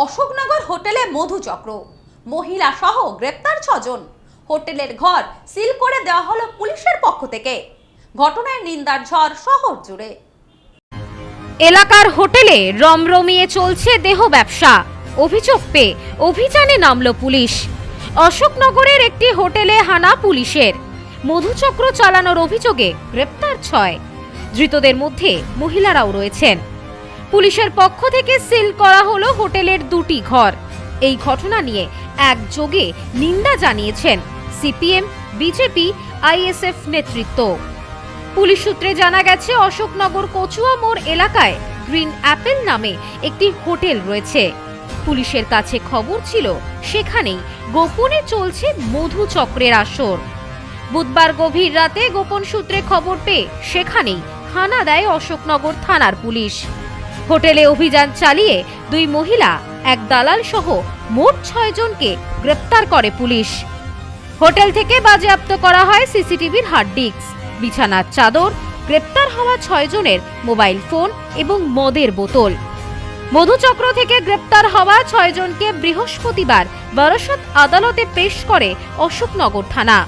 অশোকনগর হোটেলে মধুচক্র মহিলা সহ গ্রেপ্তার ছজন। হোটেলের ঘর সিল করে দেওয়া হলো পুলিশের পক্ষ থেকে। ঘটনায় নিন্দার ঝড় শহর জুড়ে। এলাকার হোটেলে রমরমিয়ে চলছে দেহ ব্যবসা। অভিযোগ পেয়ে অভিযানে নামল পুলিশ। অশোকনগরের একটি হোটেলে হানা পুলিশের। মধুচক্র চালানোর অভিযোগে গ্রেপ্তার ছয়। ধৃতদের মধ্যে মহিলারাও রয়েছেন। পুলিশের পক্ষ থেকে সিল করা হলো হোটেলের দুটি ঘর। এই ঘটনা নিয়ে একযোগে নিন্দা জানিয়েছেন সিপিএম, বিজেপি, আইএসএফ নেতৃত্ব। পুলিশ সূত্রে জানা গেছে, অশোকনগর কচুয়া মোড় এলাকায় গ্রিন অ্যাপেল নামে একটি হোটেল রয়েছে। পুলিশের কাছে খবর ছিল, সেখানেই গোপনে চলছে মধু চক্রের আসর। বুধবার গভীর রাতে গোপন সূত্রে খবর পেয়ে সেখানেই হানা দেয় অশোকনগর থানার পুলিশ। হোটেলে অভিযান চালিয়ে দুই মহিলা, এক দালাল সহ মোট ছয় জনকে গ্রেপ্তার করে পুলিশ। হোটেল থেকে বাজেয়াপ্ত করা হয় সিসিটিভির হার্ড ডিস্ক, বিছানার চাদর, গ্রেপ্তার হওয়া ছয় জনের মোবাইল ফোন এবং মদের বোতল। মধুচক্র থেকে গ্রেপ্তার হওয়া ছয় জনকে বৃহস্পতিবার বারাসত আদালতে পেশ করে অশোকনগর থানা।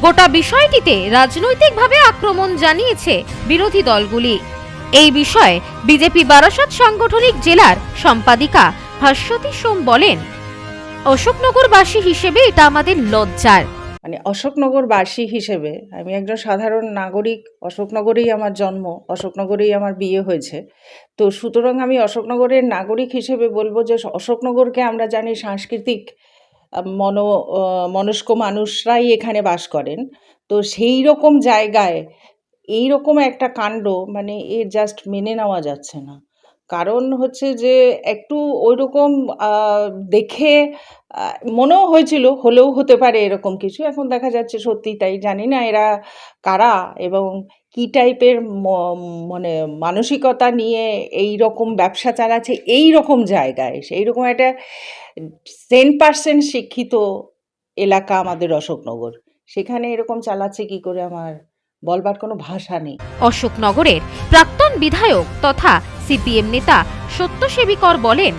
গোটা বিষয়টিতে রাজনৈতিকভাবে আক্রমণ জানিয়েছে বিরোধী দলগুলি। এই বিষয়ে বিজেপি বারাসত সাংগঠনিক জেলার সম্পাদিকা ভাস্বতী সোম বলেন, অশোকনগরবাসী হিসেবে এটা আমাদের লজ্জার। মানে অশোকনগরবাসী হিসেবে আমি একজন সাধারণ নাগরিক, অশোকনগরেই আমার জন্ম, অশোকনগরেই আমার বিয়ে হয়েছে। তো সুতরাং আমি অশোকনগরের নাগরিক হিসেবে বলব যে অশোকনগরকে আমরা জানি সাংস্কৃতিক মন মনস্ক মানুষরাই এখানে বাস করেন। তো সেই রকম জায়গায় এই রকম একটা কাণ্ড মানে এ জাস্ট মেনে নেওয়া যাচ্ছে না। কারণ হচ্ছে যে, একটু ওই রকম দেখে মনেও হয়েছিল, হলেও হতে পারে এরকম কিছু। এখন দেখা যাচ্ছে সত্যি তাই, জানি না এরা কারা এবং কি টাইপের মানে মানসিকতা নিয়ে এই রকম ব্যবসা চালাচ্ছে এই রকম জায়গায়। সেই রকম একটা টেন পার্সেন্ট শিক্ষিত এলাকা আমাদের অশোকনগর। সেখানে এরকম চালাচ্ছে কি করে আমার বলবার কোনো ভাষা নেই। অশোকনগরের প্রাক্তন বিধায়ক তথা সিপিএম নেতা সত্যসেবিকর বলেন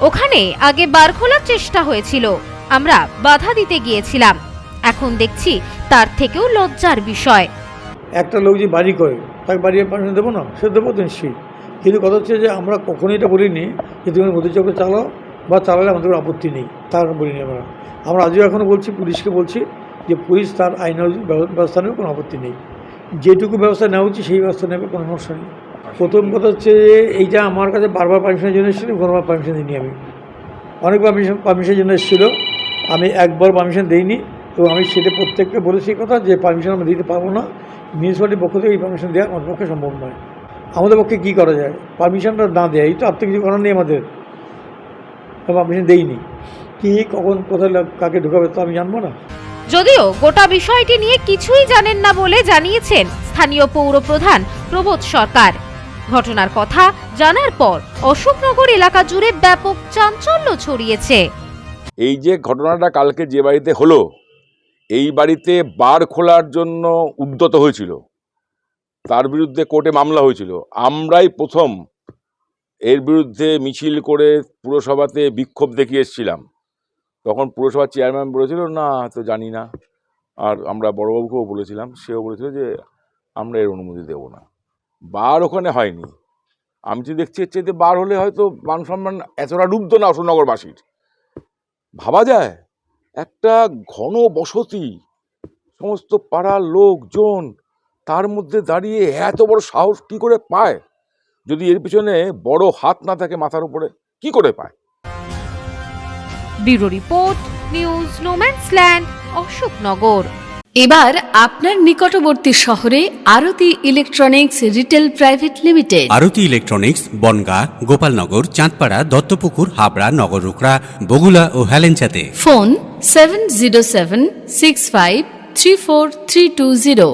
ওখানে আগে বার খোলার চেষ্টা হয়েছিল আমরা বাধা দিতে গিয়েছিলাম। এখন দেখছি তার থেকেও লজ্জার বিষয়। একটা লোক যে বাড়ি করে তাকে বাড়ি পারমিশন দেবো না? সে দেবো তো নিশ্চয়ই। কিন্তু কথা হচ্ছে যে আমরা কখনোই এটা বলিনি যে তুমি মধুচক্র চালাও বা চালালে আমাদের কোনো আপত্তি নেই। তার বলিনি আমরা। আমরা আজও এখনও বলছি পুলিশকে বলছি যে পুলিশ, তার আইন ব্যবস্থা নেবে, কোনো আপত্তি নেই। যেটুকু ব্যবস্থা নেওয়া উচিত, সেই ব্যবস্থা নেবে, কোনো সমস্যা নেই। প্রথম কথা হচ্ছে যে এইটা আমার কাছে বারবার পারমিশনের জন্য এসেছিল, কোনোবার পারমিশন দিইনি আমি। অনেক পারমিশন পারমিশনের জন্য এসেছিল। আমি একবার পারমিশন দিইনি এবং আমি সেটা প্রত্যেককে বলেছি কথা যে পারমিশন আমরা দিতে পারব না। মিউনিসিপ্যালিটির পক্ষ থেকে এই পারমিশন দেওয়া আমার পক্ষে সম্ভব নয়। আমাদের পক্ষে কী করা যায়? পারমিশনটা না দেয়, এই তো আর তো কিছু করার নেই আমাদের। পারমিশন দেইনি। কী, কখন, কোথায়, কাকে ঢুকাবে তো আমি জানব না। যদিও গোটা বিষয়টি নিয়ে কিছুই জানেন না বলে জানিয়েছেন স্থানীয় পৌর প্রধান প্রবোধ সরকার। ঘটনার কথা জানার পর অশোকনগর এলাকা জুড়ে ব্যাপক চাঞ্চল্য ছড়িয়েছে। এই যে ঘটনাটা কালকে যে বাড়িতে হলো, এই বাড়িতে বার খোলার জন্য উদ্যত হয়েছিল। তার বিরুদ্ধে কোর্টে মামলা হয়েছিল। আমরাই প্রথম এর বিরুদ্ধে মিছিল করে পুরসভাতে বিক্ষোভ দেখিয়ে এসেছিলাম। তখন পুরসভার চেয়ারম্যান বলেছিল, না, তো জানি না। আর আমরা বড়বাবুকেও বলেছিলাম, সেও বলেছিল যে, আমরা এর অনুমতি দেব না। বার ওখানে হয়নি। আমি তো দেখছি এর চাইতে বার হলে হয়তো মান সম্মান এতটা ডুবতো না অশোকনগরবাসীর। ভাবা যায়, একটা ঘন বসতি, সমস্ত পাড়ার লোকজন, তার মধ্যে দাঁড়িয়ে এত বড় সাহস কি করে পায়? যদি এর পিছনে বড় হাত না থাকে মাথার উপরে, কি করে পায়? Bureau report news no man's land Ashoknagar এবার আপনার নিকটবর্তী শহরে Aarti electronics retail private limited. Aarti electronics Bangaon Gopalnagar Chandpara Duttapukur Habra Nagarukra Bagula ও হেলেঞ্চাতে। Phone seven zero seven six five three four three two zero.